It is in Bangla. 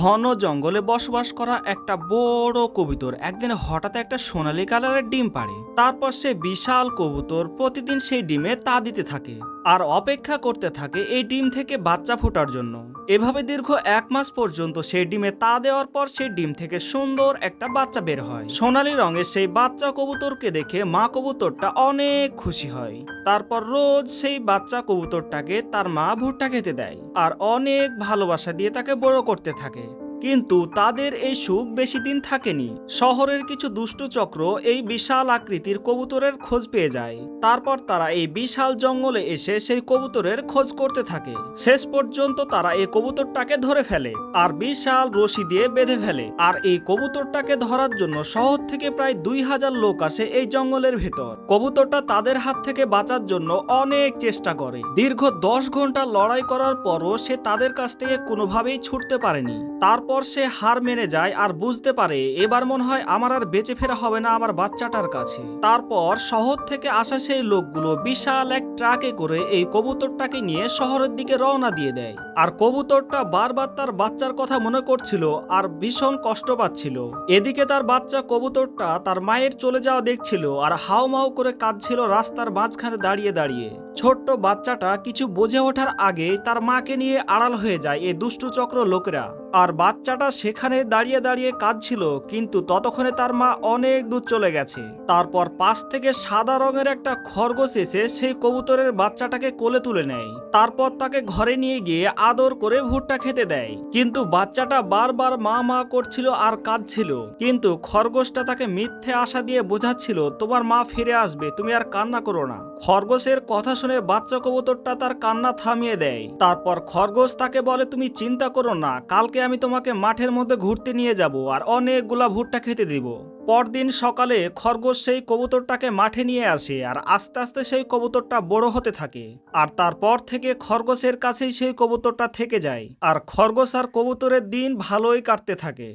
ঘন জঙ্গলে বসবাস করা একটা বড় কবুতর। একদিন হঠাৎ একটা সোনালী কালারের ডিম পাড়ে। তারপর সে বিশাল কবুতর প্রতিদিন সেই ডিমে তা দিতে থাকে। আর অপেক্ষা করতে থাকে এই ডিম থেকে বাচ্চা ফোটার জন্য। এভাবে দীর্ঘ এক মাস পর্যন্ত সেই ডিমে তা দেওয়ার পর সেই ডিম থেকে সুন্দর একটা বাচ্চা বের হয়। সোনালি রঙের সেই বাচ্চা কবুতরকে দেখে মা কবুতরটা অনেক খুশি হয়। তারপর রোজ সেই বাচ্চা কবুতরটাকে তার মা ভুট্টা খেতে দেয় আর অনেক ভালোবাসা দিয়ে তাকে বড় করতে থাকে। কিন্তু তাদের এই সুখ বেশি দিন থাকেনি। শহরের কিছু দুষ্টু চক্র এই বিশাল আকৃতির কবুতরের খোঁজ পেয়ে যায়। তারপর তারা এই বিশাল জঙ্গলে এসে সেই কবুতরের খোঁজ করতে থাকে। শেষ পর্যন্ত তারা এই কবুতরটাকে ধরে ফেলে আর বিশাল রশি দিয়ে বেঁধে ফেলে। আর এই কবুতরটাকে ধরার জন্য শহর থেকে প্রায় দুই হাজার লোক আসে এই জঙ্গলের ভেতর। কবুতরটা তাদের হাত থেকে বাঁচার জন্য অনেক চেষ্টা করে। দীর্ঘ দশ ঘণ্টা লড়াই করার পরও সে তাদের কাছ থেকে কোনোভাবেই ছুটতে পারেনি। তারপর সে হার মেনে যায় আর বুঝতে পারে, এবার মনে হয় আমার আর বেঁচে ফেরা হবে না আমার বাচ্চাটার কাছে। তারপর শহর থেকে আসা সেই লোকগুলো বিশাল এক ট্রাকে করে এই কবুতরটাকে নিয়ে শহরের দিকে রওনা দিয়ে দেয়। আর কবুতরটা বারবার তার বাচ্চার কথা মনে করছিল আর ভীষণ কষ্ট পাচ্ছিল। এদিকে তার বাচ্চা কবুতরটা তার মায়ের চলে যাওয়া দেখছিল আর হাও মাও করে কাঁদছিল রাস্তার মাঝখানে দাঁড়িয়ে দাঁড়িয়ে। ছোট্ট বাচ্চাটা কিছু বোঝে ওঠার আগে তার মাকে নিয়ে আড়াল হয়ে যায় এই দুষ্টু চক্র লোকেরা। আর বাচ্চাটা সেখানে দাঁড়িয়ে দাঁড়িয়ে কাঁদছিল, কিন্তু ততক্ষণে তার মা অনেক দূর চলে গেছে। তারপর পাশ থেকে সাদা রঙের একটা খরগোশ এসে সেই কবুতরের বাচ্চাটাকে কোলে তুলে নেয়। তারপর তাকে ঘরে নিয়ে গিয়ে আদর করে ভুট্টা খেতে দেয়। কিন্তু বাচ্চাটা বারবার মা মা করছিল আর কাঁদছিল। কিন্তু খরগোশটা তাকে মিথ্যে আশা দিয়ে বোঝাচ্ছিল, তোমার মা ফিরে আসবে, তুমি আর কান্না করো না। খরগোশের কথা শুনে বাচ্চা কবুতরটা তার কান্না থামিয়ে দেয়। তারপর খরগোশ তাকে বলে, তুমি চিন্তা করো না, কালকে আমি তোমাকে মাঠের মধ্যে ঘুরতে নিয়ে যাব আর অনেকগুলা ভুট্টা খেতে দিব। পরদিন সকালে খরগোশ সেই কবুতরটাকে মাঠে নিয়ে আসে আর আস্তে আস্তে সেই কবুতরটা বড় হতে থাকে। আর তারপর থেকে খরগোশের কাছেই সেই কবুতরটা থেকে যায়। আর খরগোশ আর কবুতরের দিন ভালোই কাটতে থাকে।